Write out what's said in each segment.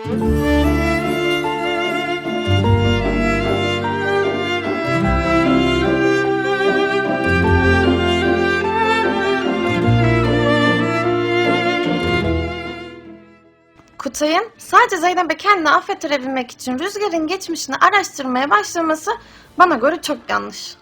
Kutay'ın sadece Zeynep'e kendini affettirebilmek için Rüzgar'ın geçmişini araştırmaya başlaması bana göre çok yanlış.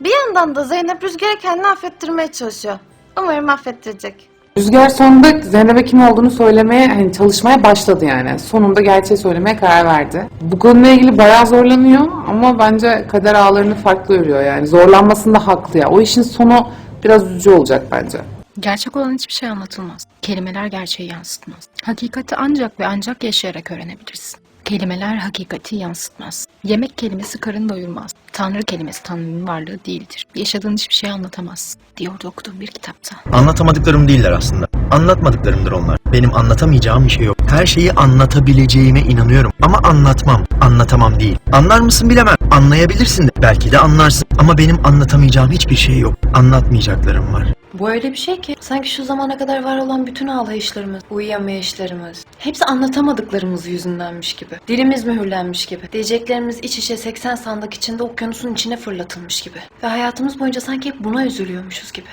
Bir yandan da Zeynep Rüzgar'a kendini affettirmeye çalışıyor. Umarım affettirecek. Rüzgar sonunda Zeynep'e kim olduğunu söylemeye, hani çalışmaya başladı yani. Sonunda gerçeği söylemeye karar verdi. Bu konuyla ilgili bayağı zorlanıyor ama bence kader ağlarını farklı örüyor yani. Zorlanmasında haklı ya. O işin sonu biraz üzücü olacak bence. Gerçek olan hiçbir şey anlatılmaz. Kelimeler gerçeği yansıtmaz. Hakikati ancak ve ancak yaşayarak öğrenebilirsin. Kelimeler hakikati yansıtmaz. Yemek kelimesi karın doyurmaz. Tanrı kelimesi Tanrı'nın varlığı değildir. Yaşadığın hiçbir şey anlatamazsın, diyordu okuduğum bir kitapta. Anlatamadıklarım değiller aslında. Anlatmadıklarımdır onlar. Benim anlatamayacağım bir şey yok. Her şeyi anlatabileceğime inanıyorum. Ama anlatmam. Anlatamam değil. Anlar mısın bilemem. Anlayabilirsin de. Belki de anlarsın. Ama benim anlatamayacağım hiçbir şey yok. Anlatmayacaklarım var. Bu öyle bir şey ki sanki şu zamana kadar var olan bütün ağlayışlarımız, uyuyamayışlarımız, hepsi anlatamadıklarımız yüzündenmiş gibi. Dilimiz mühürlenmiş gibi. Diyeceklerimiz iç içe 80 sandık içinde okyanusun içine fırlatılmış gibi. Ve hayatımız boyunca sanki hep buna üzülüyormuşuz gibi.